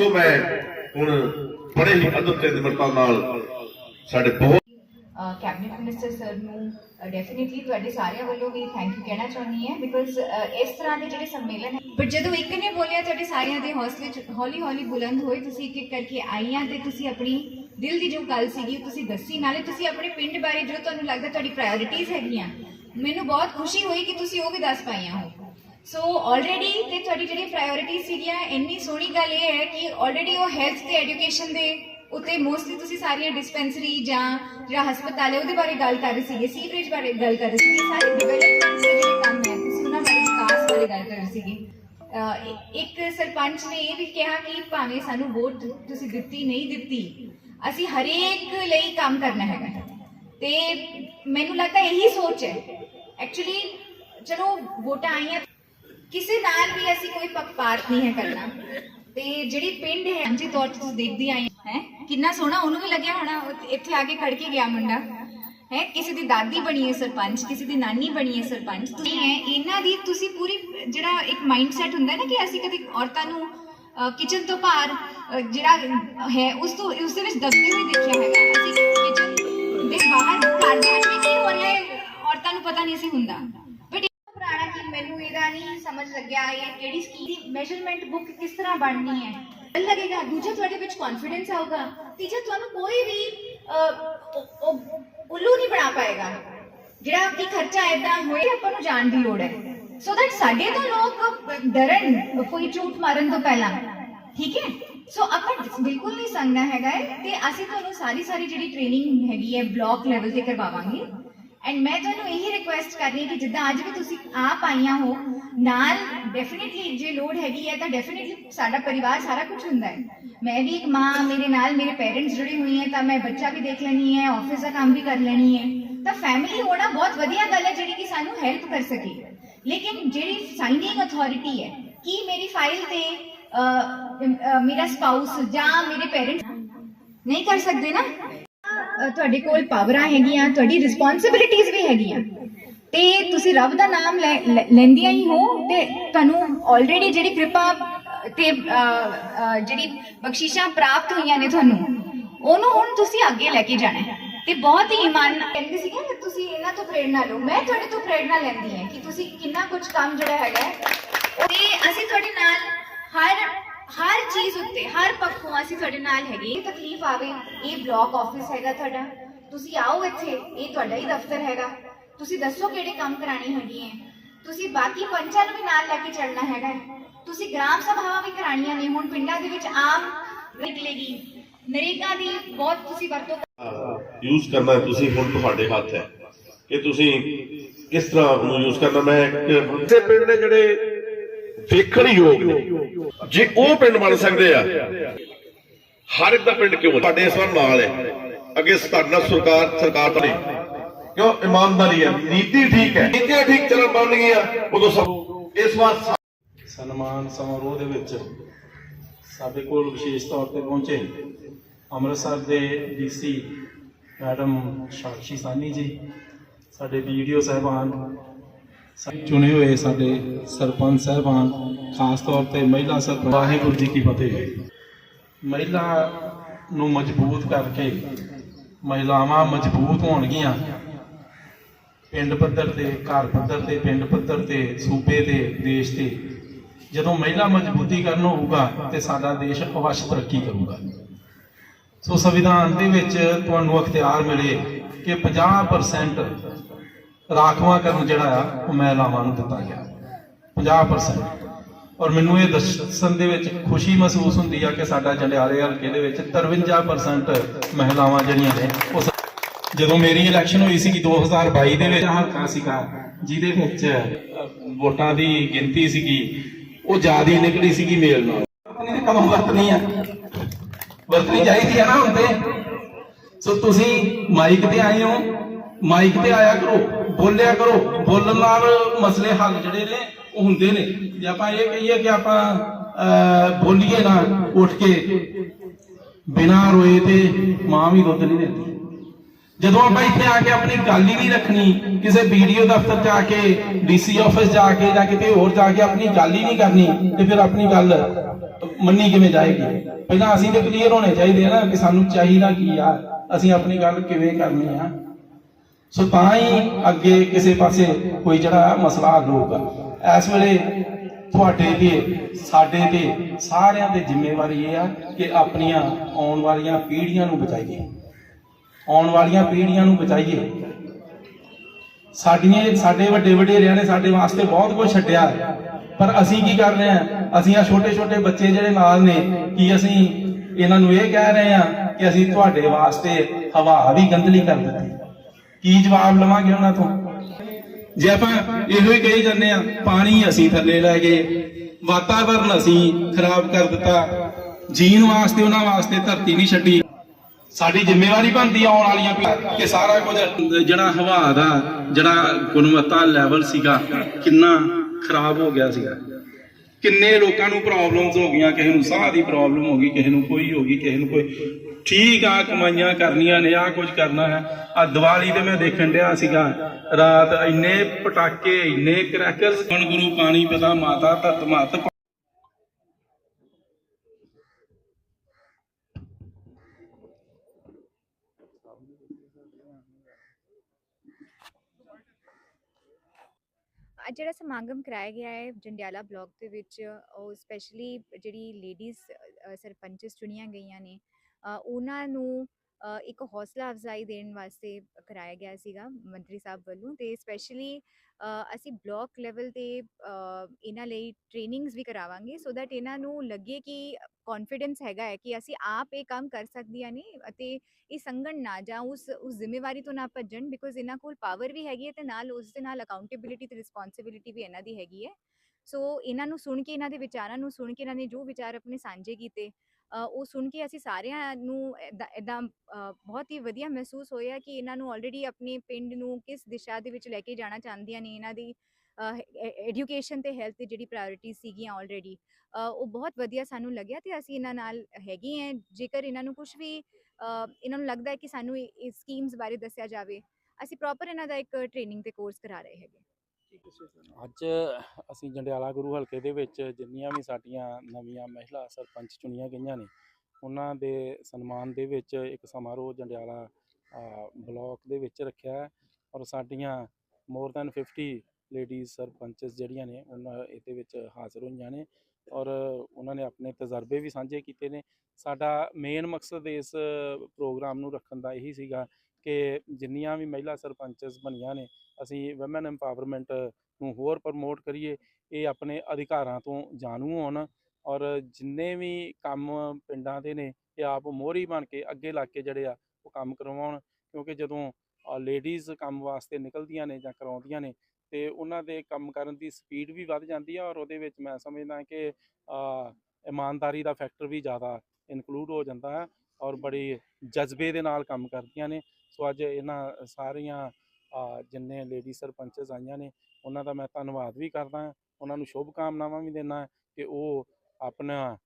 ਸੋ ਮੈਂ ਹੁਣ ਬੜੇ ਹੀ ਅਦਬ ਤੇ ਨਿਮਰਤਾ ਨਾਲ ਸਾਡੇ ਬਹੁਤ ਕੈਬਨਿਟ ਮਿਨਿਸਟਰ ਸਰ ਨੂੰ ਡੈਫੀਨਿਟਲੀ ਤੁਹਾਡੇ ਸਾਰਿਆਂ ਵੱਲੋਂ ਵੀ ਥੈਂਕ ਯੂ ਕਹਿਣਾ ਚਾਹੁੰਦੀ ਹਾਂ ਬਿਕਾਜ਼ ਇਸ ਤਰ੍ਹਾਂ ਦੇ ਜਿਹੜੇ ਸੰਮੇਲਨ ਹੈ ਬਟ ਜਦੋਂ ਇੱਕ ਨੇ ਬੋਲਿਆ ਤੁਹਾਡੇ ਸਾਰਿਆਂ ਦੇ ਹੌਸਲੇ ਚ ਹੌਲੀ ਹੌਲੀ ਬੁਲੰਦ ਹੋਏ ਤੁਸੀਂ ਇੱਕ ਇੱਕ ਕਰਕੇ ਆਈਆਂ ਤੇ ਤੁਸੀਂ ਆਪਣੀ ਦਿਲ ਦੀ ਜੋ ਗੱਲ ਸੀਗੀ ਤੁਸੀਂ ਦੱਸੀ, ਨਾਲੇ ਤੁਸੀਂ ਆਪਣੇ ਪਿੰਡ ਬਾਰੇ ਜੋ ਤੁਹਾਨੂੰ ਲੱਗਦਾ ਤੁਹਾਡੀ ਪ੍ਰਾਇੋਰਟੀਜ਼ ਹੈਗੀਆਂ, ਮੈਨੂੰ ਬਹੁਤ ਖੁਸ਼ੀ ਹੋਈ ਕਿ ਤੁਸੀਂ ਉਹ ਵੀ ਦੱਸ ਪਾਈਆਂ ਹੋ। ਸੋ ਆਲਰੇਡੀ ਤੇ ਤੁਹਾਡੀ ਜਿਹੜੀ ਪ੍ਰਾਇੋਰਟੀ ਸੀਗੀਆਂ, ਇੰਨੀ ਸੋਹਣੀ ਗੱਲ ਇਹ ਹੈ ਕਿ ਆਲਰੇਡੀ ਉਹ ਹੈਲਥ ਤੇ ਐਜੂਕੇਸ਼ਨ ਦੇ ਉੱਤੇ ਮੋਸਟਲੀ ਤੁਸੀਂ ਸਾਰੀਆਂ ਡਿਸਪੈਂਸਰੀ ਜਾਂ ਜਿਹੜਾ ਹਸਪਤਾਲ ਹੈ, ਉਹਦੇ ਬਾਰੇ ਗੱਲ ਕਰ ਰਹੇ ਸੀਗੇ ਸੀਵਰੇਜ ਬਾਰੇ ਗੱਲ ਕਰ ਰਹੇ ਸੀਗੇ, ਸਾਰੇ ਡਿਵੈਲਪਮੈਂਟ ਦੇ ਜਿਹੜੇ ਕੰਮ ਹੈ, ਤੁਸੀਂ ਉਹਨਾਂ ਬਾਰੇ ਵਿਕਾਸ ਬਾਰੇ ਗੱਲ ਕਰ ਰਹੇ ਸੀਗੇ। ਇੱਕ ਸਰਪੰਚ ਨੇ ਇਹ ਵੀ ਕਿਹਾ ਕਿ ਭਾਵੇਂ ਸਾਨੂੰ ਵੋਟ ਤੁਸੀਂ ਦਿੱਤੀ, ਨਹੀਂ ਦਿੱਤੀ, ਅਸੀਂ ਹਰੇਕ ਲਈ ਕੰਮ ਕਰਨਾ ਹੈਗਾ। ਤੇ ਮੈਨੂੰ ਲੱਗਦਾ ਇਹੀ ਸੋਚ ਹੈ। ਐਕਚੁਅਲੀ ਚਲੋ, ਵੋਟਾਂ ਆਈਆਂ ਕਿਸੇ ਨਾਲ ਵੀ ਅਸੀਂ ਕੋਈ ਪੱਖਪਾਤ ਨਹੀਂ ਹੈ ਕਰਨਾ। ਤੇ ਜਿਹੜੀ ਪਿੰਡ ਹੈ ਜੀ ਤੌਰ ਤੇ ਤੁਸੀਂ ਦੇਖਦੀ ਆਈ ਹੈ, ਕਿੰਨਾ ਸੋਹਣਾ, ਉਹਨੂੰ ਵੀ ਲੱਗਿਆ ਹੋਣਾ ਇੱਥੇ ਆ ਕੇ ਖੜ ਕੇ ਗਿਆ ਮੁੰਡਾ। ਹੈ, ਕਿਸੇ ਦੀ ਦਾਦੀ ਬਣੀ ਹੈ ਸਰਪੰਚ, ਕਿਸੇ ਦੀ ਨਾਨੀ ਬਣੀ ਹੈ ਸਰਪੰਚ। ਤੁਸੀਂ ਹੈ, ਇਹਨਾਂ ਦੀ ਤੁਸੀਂ ਪੂਰੀ, ਜਿਹੜਾ ਇੱਕ ਮਾਈਂਡ ਸੈਟ ਹੁੰਦਾ ਨਾ ਕਿ ਅਸੀਂ ਕਦੇ ਔਰਤਾਂ ਨੂੰ ਕਿਚਨ ਤੋਂ ਬਾਹਰ ਜਿਹੜਾ ਹੈ, ਉਸ ਤੋਂ, ਉਸ ਦੇ ਵਿੱਚ ਦਬਦੇ ਹੋਏ ਦੇਖਿਆ ਹੈਗਾ। ਅਸੀਂ ਕਿਚਨ ਦੇ ਬਾਹਰ ਘਰ ਦੇ ਵਿੱਚ ਵੀ ਕੀ ਹੋ ਰਿਹਾ ਹੈ, ਔਰਤਾਂ ਨੂੰ ਪਤਾ ਨਹੀਂ ਸੀ ਹੁੰਦਾ ਬਟ ਪੁਰਾਣਾ ਕਿ ਮੈਨੂੰ ਇਹਦਾ ਨਹੀਂ ਸਮਝ ਲੱਗਿਆ ਇਹ ਕਿਹੜੀ ਸਕੀਮ ਦੀ ਮੈਜ਼ਰਮੈਂਟ ਬੁੱਕ ਕਿਸ ਤਰ੍ਹਾਂ ਬਣਨੀ ਹੈ? ਡਰ ਲੱਗੇਗਾ। ਦੂਜਾ ਤੁਹਾਡੇ ਵਿੱਚ ਕੌਨਫੀਡੈਂਸ ਆਊਗਾ। ਤੀਜਾ, ਤੁਹਾਨੂੰ ਕੋਈ ਵੀ ਉੱਲੂ ਨਹੀਂ ਬਣਾ ਪਾਏਗਾ। ਜਿਹੜਾ ਕਿ ਖਰਚਾ ਏਦਾਂ ਹੋਏ, ਆਪਾਂ ਨੂੰ ਜਾਣ ਦੀ ਲੋੜ ਹੈ। ਸੋ ਦੈਟ ਸਾਡੇ ਤੋਂ ਲੋਕ ਡਰਨ, ਕੋਈ ਝੂਠ ਮਾਰਨ ਤੋਂ ਪਹਿਲਾਂ। ਠੀਕ ਹੈ? ਸੋ ਆਪਾਂ ਬਿਲਕੁਲ ਨਹੀਂ ਸੰਗਣਾ ਹੈਗਾ ਤੇ ਅਸੀਂ ਤੁਹਾਨੂੰ ਸਾਰੀ ਸਾਰੀ ਜਿਹੜੀ ਟ੍ਰੇਨਿੰਗ ਹੈਗੀ ਹੈ ਬਲਾਕ ਲੈਵਲ ਤੇ ਕਰਵਾਵਾਂਗੇ। ਐਂਡ ਮੈਂ ਤੁਹਾਨੂੰ ਇਹੀ ਰਿਕੁਐਸਟ ਕਰਨੀ ਕਿ ਜਿੱਦਾਂ ਅੱਜ ਵੀ ਤੁਸੀਂ ਆਪ ਆਈਆਂ ਹੋ ਨਾਲ ਡੈਫੀਨਿਟਲੀ ਜੇ ਲੋੜ ਹੈਗੀ ਹੈ ਤਾਂ ਡੈਫੀਨਿਟਲੀ ਸਾਡਾ ਪਰਿਵਾਰ ਸਾਰਾ ਕੁਝ ਹੁੰਦਾ ਹੈ। ਮੈਂ ਵੀ ਇੱਕ ਮਾਂ, ਮੇਰੇ ਨਾਲ ਮੇਰੇ ਪੇਰੈਂਟਸ ਜੁੜੇ ਹੋਏ ਹੈ ਤਾਂ ਮੈਂ ਬੱਚਾ ਵੀ ਦੇਖ ਲੈਣੀ ਹੈ ਆਫਿਸ ਦਾ ਕੰਮ ਵੀ ਕਰ ਲੈਣੀ ਹੈ। ਤਾਂ ਫੈਮਿਲੀ ਹੋਣਾ ਬਹੁਤ ਵਧੀਆ ਗੱਲ ਹੈ ਜਿਹੜੀ ਕਿ ਸਾਨੂੰ ਹੈਲਪ ਕਰ ਸਕੇ। ਲੇਕਿਨ ਜਿਹੜੀ ਸਾਈਨਿੰਗ ਅਥਾਰਟੀ ਹੈ, ਕੀ ਮੇਰੀ ਫਾਈਲ ਤੇ ਮੇਰਾ ਸਪਾਊਸ ਜਾਂ ਮੇਰੇ ਪੇਰੈਂਟਸ ਨਹੀਂ ਕਰ ਸਕਦੇ ਨਾ? ਤੁਹਾਡੇ ਕੋਲ ਪਾਵਰਾਂ ਹੈਗੀਆਂ, ਤੁਹਾਡੀ ਰਿਸਪੌਂਸਿਬਿਲਿਟੀਆਂ ਵੀ ਹੈਗੀਆਂ। ਤੇ ਤੁਸੀਂ ਰੱਬ ਦਾ ਨਾਮ ਲੈ- ਲੈ- ਲੈਂਦੀਆਂ ਹੀ ਹੋ ਤੇ ਤੁਹਾਨੂੰ ਆਲਰੇਡੀ ਜਿਹੜੀ ਕਿਰਪਾ ਤੇ ਜਿਹੜੀ ਬਖਸ਼ਿਸ਼ਾਂ ਪ੍ਰਾਪਤ ਹੋਈਆਂ ਨੇ ਤੁਹਾਨੂੰ ਉਹਨੂੰ ਹੁਣ ਤੁਸੀਂ ਅੱਗੇ ਲੈ ਕੇ ਜਾਣਾ ਹੈ। ਤੇ ਬਹੁਤ ਹੀ ਇਮਾਨ ਕਹਿੰਦੇ ਸੀਗੇ ਕਿ ਤੁਸੀਂ ਇਹਨਾਂ ਤੋਂ ਪ੍ਰੇਰਣਾ ਲਓ। ਮੈਂ ਤੁਹਾਡੇ ਤੋਂ ਪ੍ਰੇਰਣਾ ਲੈਂਦੀ ਹਾਂ ਕਿ ਤੁਸੀਂ ਕਿੰਨਾ ਕੁਝ ਕੰਮ ਜਿਹੜਾ ਹੈਗਾ ਹੈ, ਤੇ ਅਸੀਂ ਤੁਹਾਡੇ ਨਾਲ ਹਰ ਹਰ ਚੀਜ਼ ਉੱਤੇ ਹਰ ਪੱਖੋਂ ਅਸੀਂ ਤੁਹਾਡੇ ਨਾਲ ਹੈਗੇ ਇਹ ਤਕਲੀਫ ਆਵੇ ਇਹ ਬਲਾਕ ਆਫਿਸ ਹੈਗਾ ਤੁਹਾਡਾ ਤੁਸੀਂ ਆਓ ਇੱਥੇ ਇਹ ਤੁਹਾਡਾ ਹੀ ਦਫ਼ਤਰ ਹੈਗਾ। ਤੁਸੀਂ ਦੱਸੋ ਕਿਹੜੇ ਕੰਮ ਕਰਾਣੇ ਹੈਗੇ ਹੈ? ਤੁਸੀਂ ਬਾਕੀ ਪੰਚਾਂ ਨੂੰ ਵੀ ਨਾਲ ਲੈ ਕੇ ਚੱਲਣਾ ਹੈਗਾ ਹੈ। ਤੁਸੀਂ ਗ੍ਰਾਮ ਸਭਾਵਾਂ ਵੀ ਕਰਾਣੀਆਂ ਨੇ ਹੁਣ ਪਿੰਡਾਂ ਦੇ ਵਿੱਚ ਆਮ ਨਿਕਲੇਗੀ। ਨਰੇਗਾ ਦੀ ਬਹੁਤ ਤੁਸੀਂ ਵਰਤੋਂ ਯੂਜ਼ ਕਰਨਾ ਤੁਸੀਂ ਹੁਣ ਤੁਹਾਡੇ ਹੱਥ ਹੈ। ਕਿ ਤੁਸੀਂ ਕਿਸ ਤਰ੍ਹਾਂ ਉਹਨੂੰ ਯੂਜ਼ ਕਰਨਾ? ਮੈਂ ਇੱਕ ਤੇ ਪਿੰਡ ਨੇ ਜਿਹੜੇ ਦੇਖਣ ਯੋਗ ਨੇ ਜੇ ਉਹ ਪਿੰਡ ਬਣ ਸਕਦੇ ਆ ਹਰ ਇੱਕ ਦਾ ਪਿੰਡ ਕਿਉਂ ਨਹੀਂ? ਸਾਡੇ ਇਸ ਵਾਰ ਨਾਲ ਹੈ। ਅੱਗੇ ਸਾਡਾ ਸਰਕਾਰ ਸਰਕਾਰ ਤਾਂ ਨਹੀਂ। ਕਿਉਂ? ਇਮਾਨਦਾਰੀ ਹੈ। ਨੀਤੀ ਠੀਕ ਹੈ। ਨੀਤੀਆਂ ਠੀਕ ਚੱਲਣ ਬਣ ਗਈਆਂ। ਉਦੋਂ ਸਭ ਇਸ ਵਾਰ ਸਨਮਾਨ ਸਮਾਰੋਹ ਦੇ ਵਿੱਚ ਸਾਡੇ ਕੋਲ ਵਿਸ਼ੇਸ਼ ਤੌਰ ਤੇ ਪਹੁੰਚੇ ਅੰਮ੍ਰਿਤਸਰ ਦੇ ਡੀਸੀ ਮੈਡਮ ਸਾਕਸ਼ੀ ਸਾਨੀ ਜੀ ਸਾਡੇ ਵੀਡੀਓ ਸਾਹਿਬਾਨ ਚੁਣੇ ਹੋਏ ਸਾਡੇ ਸਰਪੰਚ ਸਾਹਿਬਾਨ ਖਾਸ ਤੌਰ ਤੇ ਮਹਿਲਾ ਸਰਪੰਚ। ਵਾਹਿਗੁਰੂ ਜੀ ਕੀ ਫਤਿਹ। ਮਹਿਲਾ ਨੂੰ ਮਜ਼ਬੂਤ ਕਰਕੇ ਮਹਿਲਾਵਾਂ ਮਜ਼ਬੂਤ ਹੋਣਗੀਆਂ। ਪਿੰਡ ਪੱਧਰ ਤੇ, ਘਰ ਪੱਧਰ ਤੇ, ਪਿੰਡ ਪੱਧਰ ਤੇ, ਸੂਬੇ ਤੇ, ਦੇਸ਼ ਤੇ, ਜਦੋਂ ਮਹਿਲਾ ਮਜ਼ਬੂਤੀ ਹੋਊਗਾ ਤੇ ਸਾਡਾ ਦੇਸ਼ ਅਵਸ਼ ਤਰੱਕੀ ਕਰੂਗਾ। ਸੋ ਸੰਵਿਧਾਨ ਦੇ ਵਿੱਚ ਤੁਹਾਨੂੰ ਅਖਤਿਆਰ ਮਿਲੇ ਕਿ 50% ਰਾਖਵਾਂਕਰਨ ਜਿਹੜਾ ਆ, ਉਹ ਮਹਿਲਾਵਾਂ ਨੂੰ ਦਿੱਤਾ ਗਿਆ। 50% ਔਰ ਮੈਨੂੰ ਇਹ ਦੱਸਣ ਦੇ ਵਿੱਚ ਖੁਸ਼ੀ ਮਹਿਸੂਸ ਹੁੰਦੀ ਆ ਕਿ ਸਾਡਾ ਜੰਡਿਆਲੇ ਹਲਕੇ ਦੇ ਵਿੱਚ 53% ਮਹਿਲਾਵਾਂ ਜਿਹੜੀਆਂ ਨੇ, ਉਹ ਜਦੋਂ ਮੇਰੀ ਇਲੈਕਸ਼ਨ ਹੋਈ ਸੀ 2022 ਦੇ ਵਿੱਚ ਹਲਕਾ ਸੀਗਾ ਜਿਹਦੇ ਵਿੱਚ ਵੋਟਾਂ ਦੀ ਗਿਣਤੀ ਸੀਗੀ ਉਹ ਜ਼ਿਆਦਾ ਹੀ ਨਿਕਲੀ ਸੀਗੀ ਮੇਲ ਨਾਲ। ਨੇ ਕਦੋਂ ਵਰਤਣੀ ਆ। ਵਰਤਣੀ ਚਾਹੀਦੀ ਆ ਨਾ ਹੁਣ ਤੇ। ਸੋ ਤੁਸੀਂ ਮਾਈਕ ਤੇ ਆਏ ਹੋ ਮਾਈਕ ਤੇ ਆਇਆ ਕਰੋ ਬੋਲਿਆ ਕਰੋ। ਬੋਲਣ ਨਾਲ ਮਸਲੇ ਹੱਲ ਜਿਹੜੇ ਨੇ ਉਹ ਹੁੰਦੇ ਨੇ। ਜੇ ਆਪਾਂ ਇਹ ਕਹੀਏ ਕਿ ਆਪਾਂ ਬੋਲੀਏ ਨਾ ਉੱਠ ਕੇ ਬਿਨਾਂ ਰੋਏ ਤੇ ਮਾਂ ਵੀ ਦੁੱਧ ਨਹੀਂ ਦਿੰਦੀ। ਜਦੋਂ ਆਪਾਂ ਇੱਥੇ ਆ ਕੇ ਆਪਣੀ ਗੱਲ ਹੀ ਨਹੀਂ ਰੱਖਣੀ, ਕਿਸੇ ਵੀਡੀਓ ਦਫ਼ਤਰ ਜਾ ਕੇ ਡੀਸੀ ਆਫਿਸ ਜਾ ਕੇ ਜਾਂ ਕਿਤੇ ਹੋਰ ਜਾ ਕੇ ਆਪਣੀ ਗੱਲ ਹੀ ਨਹੀਂ ਕਰਨੀ, ਤੇ ਫਿਰ ਆਪਣੀ ਗੱਲ ਮੰਨੀ ਕਿਵੇਂ ਜਾਏਗੀ? ਪਹਿਲਾਂ ਅਸੀਂ ਤੇ ਕਲੀਅਰ ਹੋਣੇ ਚਾਹੀਦੇ ਆ ਨਾ ਕਿ ਸਾਨੂੰ ਚਾਹੀਦਾ ਕੀ ਆ, ਅਸੀਂ ਆਪਣੀ ਗੱਲ ਕਿਵੇਂ ਕਰਨੀ ਆ। ਸੋ ਤਾਂ ਹੀ ਅੱਗੇ ਕਿਸੇ ਪਾਸੇ ਕੋਈ ਜਿਹੜਾ ਮਸਲਾ ਹੱਲ ਹੋਊਗਾ। ਇਸ ਵੇਲੇ ਤੁਹਾਡੇ ਤੇ, ਸਾਡੇ ਤੇ ਸਾਰਿਆਂ ਦੀ ਜ਼ਿੰਮੇਵਾਰੀ ਇਹ ਆ ਕਿ ਆਪਣੀਆਂ ਆਉਣ ਵਾਲੀਆਂ ਪੀੜ੍ਹੀਆਂ ਨੂੰ ਬਚਾਈਏ। ਆਉਣ ਵਾਲੀਆਂ ਪੀੜ੍ਹੀਆਂ ਨੂੰ ਬਚਾਈਏ। ਸਾਡੀਆਂ ਸਾਡੇ ਵੱਡੇ ਵਡੇਰਿਆਂ ਨੇ ਸਾਡੇ ਵਾਸਤੇ ਬਹੁਤ ਕੁਝ ਛੱਡਿਆ। ਹੈ। ਪਰ ਅਸੀਂ ਕੀ ਕਰ ਰਹੇ ਹਾਂ? ਅਸੀਂ ਆ ਛੋਟੇ ਛੋਟੇ ਬੱਚੇ ਜਿਹੜੇ ਨਾਲ ਨੇ, ਕੀ ਅਸੀਂ ਇਹਨਾਂ ਨੂੰ ਇਹ ਕਹਿ ਰਹੇ ਹਾਂ ਕਿ ਅਸੀਂ ਤੁਹਾਡੇ ਵਾਸਤੇ ਹਵਾ ਵੀ ਗੰਦਲੀ ਕਰ ਦਿੱਤੀ। ਕੀ ਜਵਾਬ ਲਵਾਂਗੇ ਉਹਨਾਂ ਤੋਂ? ਜੇ ਆਪਾਂ ਇਹੋ ਹੀ ਕਹੀ ਜਾਂਦੇ ਆ ਪਾਣੀ ਅਸੀਂ ਥੱਲੇ ਲੈ ਗਏ, ਵਾਤਾਵਰਨ ਅਸੀਂ ਖਰਾਬ ਕਰ ਦਿੱਤਾ, ਜੀਣ ਵਾਸਤੇ, ਉਹਨਾਂ ਵਾਸਤੇ ਧਰਤੀ ਨਹੀਂ ਛੱਡੀ। ਸਾਡੀ ਜ਼ਿੰਮੇਵਾਰੀ ਬਣਦੀ ਆਉਣ ਵਾਲੀਆਂ ਕਿ ਸਾਰਾ ਕੁਝ ਜਿਹੜਾ ਹਵਾ ਦਾ, ਜਿਹੜਾ ਗੁਣਵੱਤਾ ਲੈਵਲ ਸੀਗਾ, ਕਿੰਨਾ ਖਰਾਬ ਹੋ ਗਿਆ ਸੀਗਾ। ਕਿੰਨੇ ਲੋਕਾਂ ਨੂੰ ਪ੍ਰੋਬਲਮਸ ਹੋ ਗਈਆਂ, ਕਿਸੇ ਨੂੰ ਸਾਹ ਦੀ ਪ੍ਰੋਬਲਮ ਹੋ ਗਈ, ਕਿਸੇ ਨੂੰ ਕੋਈ ਹੋ ਗਈ, ਕਿਸੇ ਨੂੰ ਕੋਈ। ਠੀਕ ਆ, ਕਮਾਈਆਂ ਕਰਨੀਆਂ ਨੇ ਆ ਕੁਝ ਕਰਨਾ ਹੈ। ਆ ਦੀਵਾਲੀ ਤੇ ਮੈਂ ਦੇਖਣ ਡਿਆ ਸੀਗਾ, ਰਾਤ ਇੰਨੇ ਪਟਾਕੇ, ਇੰਨੇ ਕਰੈਕਰਸ ਗੁਣ ਗੁਰੂ ਪਾਣੀ ਪਿਤਾ ਮਾਤਾ ਧਰਤ ਮਹਤ ਅੱਜ ਜਿਹੜਾ ਸਮਾਗਮ ਕਰਾਇਆ ਗਿਆ ਹੈ ਜੰਡਿਆਲਾ ਬਲਾਕ ਦੇ ਵਿੱਚ ਉਹ ਸਪੈਸ਼ਲੀ ਜਿਹੜੀ ਲੇਡੀਜ਼ ਸਰਪੰਚਸ ਚੁਣੀਆਂ ਗਈਆਂ ਨੇ ਅ, ਉਹਨਾਂ ਨੂੰ ਇੱਕ ਹੌਸਲਾ ਅਫਜ਼ਾਈ ਦੇਣ ਵਾਸਤੇ ਕਰਾਇਆ ਗਿਆ ਸੀਗਾ ਮੰਤਰੀ ਸਾਹਿਬ ਵੱਲੋਂ ਤੇ ਸਪੈਸ਼ਲੀ ਅਸੀਂ ਬਲਾਕ ਲੈਵਲ ਤੇ ਇਹਨਾਂ ਲਈ ਟ੍ਰੇਨਿੰਗਸ ਵੀ ਕਰਾਵਾਂਗੇ ਸੋ ਦੈਟ ਇਹਨਾਂ ਨੂੰ ਲੱਗੇ ਕਿ ਕੌਨਫੀਡੈਂਸ ਹੈਗਾ ਹੈ ਕਿ ਅਸੀਂ ਆਪ ਇਹ ਕੰਮ ਕਰ ਸਕਦੀਆਂ ਨੇ ਅਤੇ ਇਹ ਸੰਗਣ ਨਾ ਜਾਂ ਉਸ ਉਸ ਜ਼ਿੰਮੇਵਾਰੀ ਤੋਂ ਨਾ ਭੱਜਣ ਬਿਕੋਜ਼ ਇਹਨਾਂ ਕੋਲ ਪਾਵਰ ਵੀ ਹੈਗੀ ਹੈ ਤੇ ਨਾਲ ਉਸ ਦੇ ਨਾਲ ਅਕਾਊਂਟੇਬਿਲਿਟੀ ਤੇ ਰਿਸਪੌਂਸਿਬਿਲਿਟੀ ਵੀ ਇਹਨਾਂ ਦੀ ਹੈਗੀ ਹੈ। ਸੋ ਇਹਨਾਂ ਨੂੰ ਸੁਣ ਕੇ, ਇਹਨਾਂ ਦੇ ਵਿਚਾਰਾਂ ਨੂੰ ਸੁਣ ਕੇ, ਇਹਨਾਂ ਨੇ ਜੋ ਵਿਚਾਰ ਆਪਣੇ ਸਾਂਝੇ ਕੀਤੇ ਉਹ ਸੁਣ ਕੇ ਅਸੀਂ ਸਾਰਿਆਂ ਨੂੰ ਇਦਾਂ ਬਹੁਤ ਹੀ ਵਧੀਆ ਮਹਿਸੂਸ ਹੋਇਆ ਕਿ ਇਹਨਾਂ ਨੂੰ ਆਲਰੇਡੀ ਆਪਣੇ ਪਿੰਡ ਨੂੰ ਕਿਸ ਦਿਸ਼ਾ ਦੇ ਵਿੱਚ ਲੈ ਕੇ ਜਾਣਾ ਚਾਹੁੰਦੀਆਂ ਨੇ ਇਹਨਾਂ ਦੀ ਐਜੂਕੇਸ਼ਨ ਤੇ ਹੈਲਥ ਦੀ ਜਿਹੜੀ ਪ੍ਰਾਇੋਰਟੀ ਸੀਗੀਆਂ ਆਲਰੇਡੀ ਉਹ ਬਹੁਤ ਵਧੀਆ ਸਾਨੂੰ ਲੱਗਿਆ ਤੇ ਅਸੀਂ ਇਹਨਾਂ ਨਾਲ ਹੈਗੇ ਹਾਂ ਜੇਕਰ ਇਹਨਾਂ ਨੂੰ ਕੁਝ ਵੀ ਇਹਨਾਂ ਨੂੰ ਲੱਗਦਾ ਹੈ ਕਿ ਸਾਨੂੰ ਇਸ ਸਕੀਮਸ ਬਾਰੇ ਦੱਸਿਆ ਜਾਵੇ, ਅਸੀਂ ਪ੍ਰੋਪਰ ਇਹਨਾਂ ਦਾ ਇੱਕ ਟ੍ਰੇਨਿੰਗ ਤੇ ਕੋਰਸ ਕਰਾ ਰਹੇ ਹੈਗੇ। ਅੱਜ ਅਸੀਂ ਜੰਡਿਆਲਾ ਗੁਰੂ ਹਲਕੇ ਦੇ ਵਿੱਚ ਜਿੰਨੀਆਂ ਵੀ ਸਾਡੀਆਂ ਨਵੀਆਂ ਮਹਿਲਾ ਸਰਪੰਚ ਚੁਣੀਆਂ ਗਈਆਂ ਨੇ ਉਹਨਾਂ ਦੇ ਸਨਮਾਨ ਦੇ ਵਿੱਚ ਇੱਕ ਸਮਾਰੋਹ ਜੰਡਿਆਲਾ ਅ, ਬਲਾਕ ਦੇ ਵਿੱਚ ਰੱਖਿਆ ਹੈ ਔਰ ਸਾਡੀਆਂ ਮੋਰ ਦੈਨ 50 ਲੇਡੀਜ਼ ਸਰਪੰਚਸ ਜਿਹੜੀਆਂ ਨੇ ਉਹਨਾਂ ਇਹਦੇ ਵਿੱਚ ਹਾਜ਼ਰ ਹੋਈਆਂ ਨੇ ਔਰ ਉਹਨਾਂ ਨੇ ਆਪਣੇ ਤਜਰਬੇ ਵੀ ਸਾਂਝੇ ਕੀਤੇ ਨੇ। ਸਾਡਾ ਮੇਨ ਮਕਸਦ ਇਸ ਪ੍ਰੋਗਰਾਮ ਨੂੰ ਰੱਖਣ ਦਾ ਇਹੀ ਸੀਗਾ ਕਿ ਜਿੰਨੀਆਂ ਵੀ ਮਹਿਲਾ ਸਰਪੰਚਸ ਬਣੀਆਂ ਨੇ, ਅਸੀਂ ਔਮਨ ਐਮਪਾਵਰਮੈਂਟ ਨੂੰ ਹੋਰ ਪ੍ਰਮੋਟ ਕਰੀਏ, ਇਹ ਆਪਣੇ ਅਧਿਕਾਰਾਂ ਤੋਂ ਜਾਣੂ ਹੋਣ ਔਰ ਜਿੰਨੇ ਵੀ ਕੰਮ ਪਿੰਡਾਂ ਦੇ ਨੇ, ਇਹ ਆਪ ਮੋਹਰੀ ਬਣ ਕੇ ਅੱਗੇ ਲਾ ਕੇ ਜਿਹੜੇ ਆ, ਉਹ ਕੰਮ ਕਰਵਾਉਣ। ਕਿਉਂਕਿ ਜਦੋਂ ਲੇਡੀਜ਼ ਕੰਮ ਵਾਸਤੇ ਨਿਕਲਦੀਆਂ ਨੇ ਜਾਂ ਕਰਾਉਂਦੀਆਂ ਨੇ, ਤੇ ਉਹਨਾਂ ਦੇ ਕੰਮ ਕਰਨ ਦੀ ਸਪੀਡ ਵੀ ਵੱਧ ਜਾਂਦੀ ਆ ਔਰ ਉਹਦੇ ਵਿੱਚ ਮੈਂ ਸਮਝਦਾ ਕਿ ਇਮਾਨਦਾਰੀ ਦਾ ਫੈਕਟਰ ਵੀ ਜ਼ਿਆਦਾ ਇਨਕਲੂਡ ਹੋ ਜਾਂਦਾ ਹੈ ਔਰ ਬੜੀ ਜਜ਼ਬੇ ਦੇ ਨਾਲ ਕੰਮ ਕਰਦੀਆਂ ਨੇ। ਸੋ ਅੱਜ ਇਹਨਾਂ ਸਾਰੀਆਂ ਜਿੰਨੇ ਲੇਡੀ ਸਰਪੰਚਸ ਆਈਆਂ ਨੇ, ਉਹਨਾਂ ਦਾ ਮੈਂ ਧੰਨਵਾਦ ਵੀ ਕਰਦਾ ਉਹਨਾਂ ਨੂੰ ਸ਼ੁਭ ਕਾਮਨਾਵਾਂ ਵੀ ਦਿੰਦਾ ਕਿ ਉਹ ਆਪਣਾ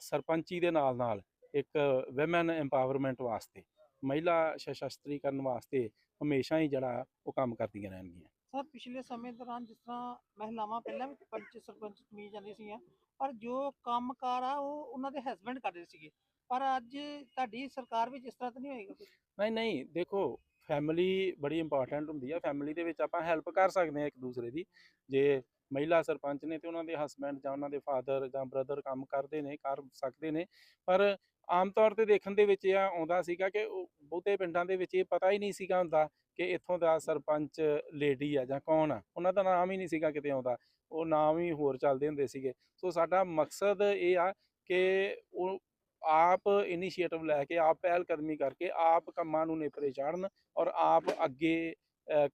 ਸਰਪੰਚੀ ਦੇ ਨਾਲ ਨਾਲ ਇੱਕ ਔਮਨ ਐਮਪਾਵਰਮੈਂਟ ਵਾਸਤੇ, ਮਹਿਲਾ ਸਸ਼ਸਤਰੀਕਰਨ ਵਾਸਤੇ ਹਮੇਸ਼ਾ ਹੀ ਜਿਹੜਾ ਉਹ ਕੰਮ ਕਰਦੀਆਂ ਰਹਿਣਗੀਆਂ। ਸਰ, ਪਿਛਲੇ ਸਮੇਂ ਦੌਰਾਨ ਜਿਸ ਤਰ੍ਹਾਂ ਮਹਿਲਾਵਾਂ ਪਹਿਲਾਂ ਵੀ ਪੰਚ ਸਰਪੰਚ ਚੁਣੀ ਜਾਂਦੀ ਸੀਗੀਆਂ, ਪਰ ਜੋ ਕੰਮਕਾਰ ਆ, ਉਹ ਉਹਨਾਂ ਦੇ ਹਸਬੰਡ ਕਰਦੇ ਸੀਗੇ। ਪਰ ਅੱਜ ਤੁਹਾਡੀ ਸਰਕਾਰ ਵਿੱਚ ਇਸ ਤਰ੍ਹਾਂ ਤਾਂ ਨਹੀਂ ਹੋਏਗਾ ਕੁਛ? ਨਹੀਂ ਨਹੀਂ, ਦੇਖੋ ਫੈਮਿਲੀ ਬੜੀ ਇੰਪੋਰਟੈਂਟ ਹੁੰਦੀ ਆ। ਫੈਮਿਲੀ ਦੇ ਵਿੱਚ ਆਪਾਂ ਹੈਲਪ ਕਰ ਸਕਦੇ ਹਾਂ ਇੱਕ ਦੂਸਰੇ ਦੀ। ਜੇ ਮਹਿਲਾ ਸਰਪੰਚ ਨੇ ਤੇ ਉਹਨਾਂ ਦੇ ਹਸਬੰਡ ਜਾਂ ਉਹਨਾਂ ਦੇ ਫਾਦਰ ਜਾਂ ਬ੍ਰਦਰ ਕੰਮ ਕਰਦੇ ਨੇ, ਕਰ ਸਕਦੇ ਨੇ। ਪਰ ਆਮ ਤੌਰ ਤੇ ਦੇਖਣ ਦੇ ਵਿੱਚ ਇਹ ਆਉਂਦਾ ਸੀਗਾ ਕਿ ਉਹ ਬਹੁਤੇ ਪਿੰਡਾਂ ਦੇ ਵਿੱਚ ਇਹ ਪਤਾ ਹੀ ਨਹੀਂ ਸੀਗਾ ਹੁੰਦਾ ਕਿ ਇੱਥੋਂ ਦਾ ਸਰਪੰਚ ਲੇਡੀ ਆ ਜਾਂ ਕੌਣ ਆ। ਉਹਨਾਂ ਦਾ ਨਾਮ ਹੀ ਨਹੀਂ ਸੀਗਾ ਕਿਤੇ ਆਉਂਦਾ। ਉਹ ਨਾਮ ਹੀ ਹੋਰ ਚੱਲਦੇ ਹੁੰਦੇ ਸੀਗੇ। ਸੋ ਸਾਡਾ ਮਕਸਦ ਇਹ ਆ ਕਿ ਉਹ ਆਪ ਇਨੀਸ਼ੀਏਟਿਵ ਲੈ ਕੇ, ਆਪ ਪਹਿਲ ਕਦਮੀ ਕਰਕੇ ਆਪ ਕੰਮਾਂ ਨੂੰ ਨੇਪਰੇ ਚਾੜਨ ਔਰ ਆਪ ਅੱਗੇ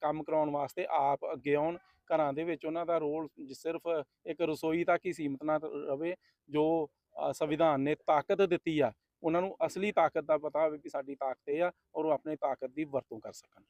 ਕੰਮ ਕਰਾਉਣ ਵਾਸਤੇ ਆਪ ਅੱਗੇ ਆਉਣ। ਘਰਾਂ ਦੇ ਵਿੱਚ ਉਹਨਾਂ ਦਾ ਰੋਲ ਸਿਰਫ ਇੱਕ ਰਸੋਈ ਤੱਕ ਹੀ ਸੀਮਤ ਨਾ ਰਵੇ, ਜੋ ਸੰਵਿਧਾਨ ਨੇ ਤਾਕਤ ਦਿੱਤੀ ਆ, ਉਹਨਾਂ ਨੂੰ ਅਸਲੀ ਤਾਕਤ ਦਾ ਪਤਾ ਹੋਵੇ ਕਿ ਸਾਡੀ ਤਾਕਤ ਇਹ ਆ ਔਰ ਉਹ ਆਪਣੀ ਤਾਕਤ ਦੀ ਵਰਤੋਂ ਕਰ ਸਕਣ।